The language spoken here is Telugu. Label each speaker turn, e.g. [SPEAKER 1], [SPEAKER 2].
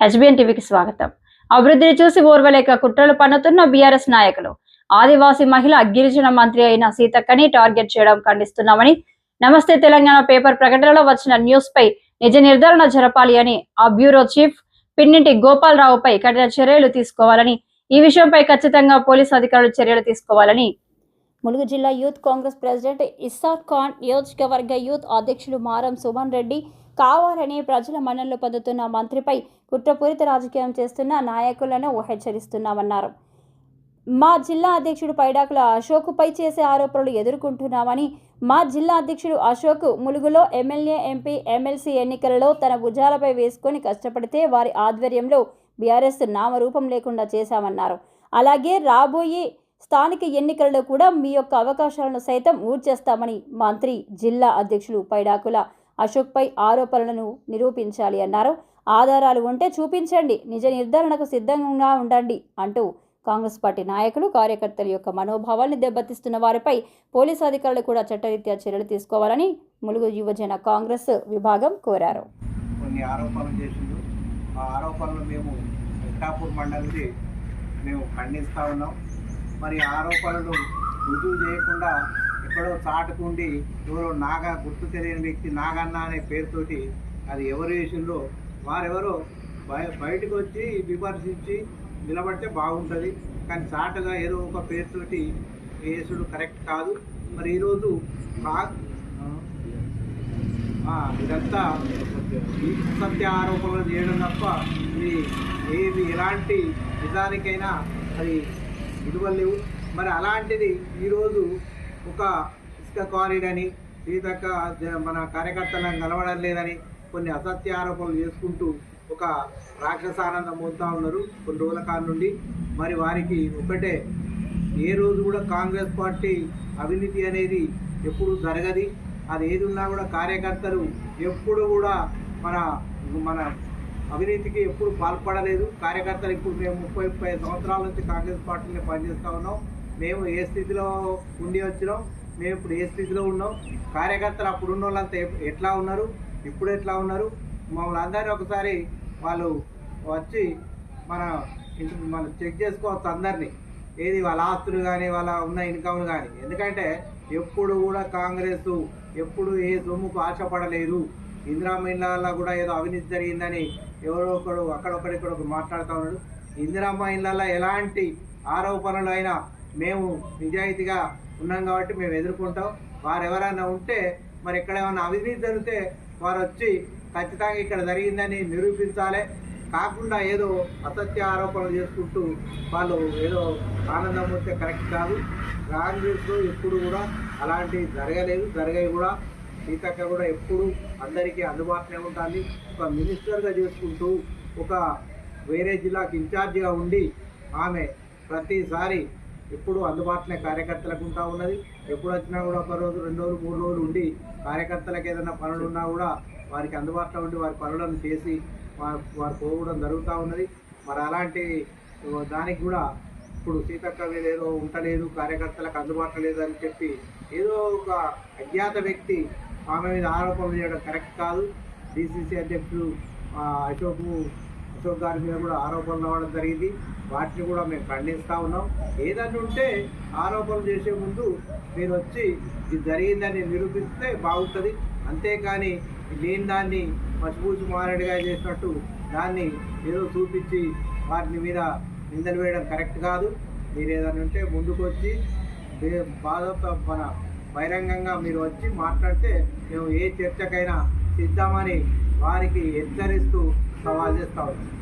[SPEAKER 1] హెచ్బిఎన్ టీవీకి స్వాగతం. అభివృద్ధిని చూసి ఓర్వలేక కుట్రలు పన్నుతున్న బీఆర్ఎస్ నాయకులు. ఆదివాసీ మహిళ గిరిజన మంత్రి అయిన సీతక్కని టార్గెట్ చేయడం ఖండిస్తున్నామని నమస్తే తెలంగాణ పేపర్ ప్రకటనలో వచ్చిన న్యూస్ పై నిజ నిర్ధారణ జరపాలి అని ఆ బ్యూరో చీఫ్ పిన్నింటి గోపాలరావుపై కఠిన చర్యలు తీసుకోవాలని ఈ విషయంపై ఖచ్చితంగా పోలీసు అధికారులు చర్యలు తీసుకోవాలని ములుగు జిల్లా యూత్ కాంగ్రెస్ ప్రెసిడెంట్ ఇస్సాక్ ఖాన్ నియోజకవర్గ యూత్ అధ్యక్షులు మారం సుమన్ రెడ్డి కావాలని ప్రజల మన్నలు పొందుతున్న మంత్రిపై కుట్రపూరిత రాజకీయం చేస్తున్న నాయకులను హెచ్చరిస్తున్నామన్నారు. మా జిల్లా అధ్యక్షుడు పైడాకుల అశోక్పై చేసే ఆరోపణలు ఎదుర్కొంటున్నామని మా జిల్లా అధ్యక్షుడు అశోక్ ములుగులో ఎమ్మెల్యే ఎంపీ ఎమ్మెల్సీ ఎన్నికలలో తన భుజాలపై వేసుకొని కష్టపడితే వారి ఆధ్వర్యంలో బీఆర్ఎస్ నామరూపం లేకుండా చేశామన్నారు. అలాగే రాబోయే స్థానిక ఎన్నికలలో కూడా మీ యొక్క అవకాశాలను సైతం ఊడ్చేస్తామని మంత్రి జిల్లా అధ్యక్షులు పైడాకుల అశోక్పై ఆరోపణలను నిరూపించాలి అన్నారు. ఆధారాలు ఉంటే చూపించండి నిజ నిర్ధారణకు సిద్ధంగా ఉండండి అంటూ కాంగ్రెస్ పార్టీ నాయకులు కార్యకర్తల యొక్క మనోభావాల్ని దెబ్బతీస్తున్న వారిపై పోలీసు అధికారులు కూడా చట్టరీత్యా చర్యలు తీసుకోవాలని ములుగు యువజన కాంగ్రెస్ విభాగం కోరారు.
[SPEAKER 2] కొన్ని ఆరోపణలు చేసిండు. ఆ ఆరోపణలు మేము మండలిది మేము ఖండిస్తా ఉన్నాం. మరి ఆరోపణలు రుజువు చేయకుండా ఎక్కడో చాటుకుండి ఎవరో నాగా గుర్తు తెలియని వ్యక్తి నాగన్న అనే పేరుతోటి అది ఎవరు వేసిండ్రో వారెవరో బయ బయటకు వచ్చి విమర్శించి నిలబడితే బాగుంటుంది. కానీ చాటుగా ఏదో ఒక పేరుతోటి వేసుడు కరెక్ట్ కాదు. మరి ఈరోజు ఇదంతా సత్య ఆరోపణలు చేయడం తప్ప ఇది ఏది ఎలాంటి నిజానికైనా అది విలువలేవు మరి అలాంటిది ఈరోజు ఒక ఇసుక కారిడ్ సీతక్క మన కార్యకర్తలను కలవడం లేదని కొన్ని అసత్య ఆరోపణలు చేసుకుంటూ ఒక రాక్షసానందం పొందుతూ ఉన్నారు కొన్ని రోజుల కాలం నుండి. మరి వారికి ఒకటే ఏ రోజు కూడా కాంగ్రెస్ పార్టీ అవినీతి అనేది ఎప్పుడు జరగది. అది ఏది ఉన్నా కూడా కార్యకర్తలు ఎప్పుడు కూడా మన మన అవినీతికి ఎప్పుడు పాల్పడలేదు. కార్యకర్తలు ఇప్పుడు మేము ముప్పై ముప్పై సంవత్సరాల నుంచి కాంగ్రెస్ పార్టీలో పనిచేస్తూ ఉన్నాం. మేము ఏ స్థితిలో ఉండి వచ్చినాం? మేము ఇప్పుడు ఏ స్థితిలో ఉన్నాం? కార్యకర్తలు అప్పుడు ఉన్న వాళ్ళంతా ఎట్లా ఉన్నారు? ఇప్పుడు ఎట్లా ఉన్నారు? మమ్మల్ని అందరినీ ఒకసారి వాళ్ళు వచ్చి మన మనం చెక్ చేసుకోవచ్చు అందరినీ. ఏది వాళ్ళ ఆస్తులు కానీ వాళ్ళ ఉన్న ఇన్కమ్లు కానీ ఎందుకంటే ఎప్పుడు కూడా కాంగ్రెస్ ఎప్పుడు ఏ సొమ్ముకు ఆశపడలేదు. ఇందిరా మహిళల్లో కూడా ఏదో అవినీతి జరిగిందని ఎవరో ఒకడు అక్కడొకడు మాట్లాడుతూ ఉన్నాడు. ఇందిరా మహిళల్లో ఎలాంటి ఆరోపణలు అయినా మేము నిజాయితీగా ఉన్నాం కాబట్టి మేము ఎదుర్కొంటాం. వారు ఎవరైనా ఉంటే మరి ఇక్కడ ఏమైనా అవినీతి జరిగితే వారు వచ్చి ఖచ్చితంగా ఇక్కడ జరిగిందని నిరూపించాలి. కాకుండా ఏదో అసత్య ఆరోపణలు చేసుకుంటూ వాళ్ళు ఏదో ఆనందం వస్తే కరెక్ట్ కాదు. కాంగ్రెస్లో ఎప్పుడు కూడా అలాంటివి జరగలేదు. జరగవి కూడా సీతక్క కూడా ఎప్పుడు అందరికీ అందుబాటులో ఉంటుంది. ఒక మినిస్టర్గా చేసుకుంటూ ఒక వేరే జిల్లాకి ఇన్ఛార్జిగా ఉండి ఆమె ప్రతిసారి ఎప్పుడు అందుబాటులో కార్యకర్తలకు ఉంటా ఉన్నది. ఎప్పుడు వచ్చినా కూడా ఒక రోజు రెండు రోజులు మూడు రోజులు ఉండి కార్యకర్తలకు ఏదైనా పనులు ఉన్నా కూడా వారికి అందుబాటులో ఉండి వారి పనులను చేసి వారు వారు పోవడం జరుగుతూ ఉన్నది. మరి అలాంటి దానికి కూడా ఇప్పుడు సీతక్క ఏదో ఉండలేదు కార్యకర్తలకు అందుబాటులో లేదు అని చెప్పి ఏదో ఒక అజ్ఞాత వ్యక్తి ఆమె మీద ఆరోపణలు చేయడం కరెక్ట్ కాదు. డిసిసి అధ్యక్షుడు అశోక్ అశోక్ గారి మీద కూడా ఆరోపణలు రావడం జరిగింది. వాటిని కూడా మేము ఖండిస్తూ ఉన్నాం. ఏదన్నా ఉంటే ఆరోపణలు చేసే ముందు మీరు వచ్చి ఇది జరిగిందని నిరూపిస్తే బాగుంటుంది. అంతేకాని లేని దాన్ని మసిపూసి మారడిగా చేసినట్టు దాన్ని ఏదో చూపించి వాటిని మీద నిందలు వేయడం కరెక్ట్ కాదు. మీరు ఏదైనా ఉంటే ముందుకు వచ్చి బాధ మన బహిరంగంగా మీరు వచ్చి మాట్లాడితే మేము ఏ చర్చకైనా సిద్ధమని వారికి హెచ్చరిస్తూ సవాల్ చేస్తా ఉన్నాం.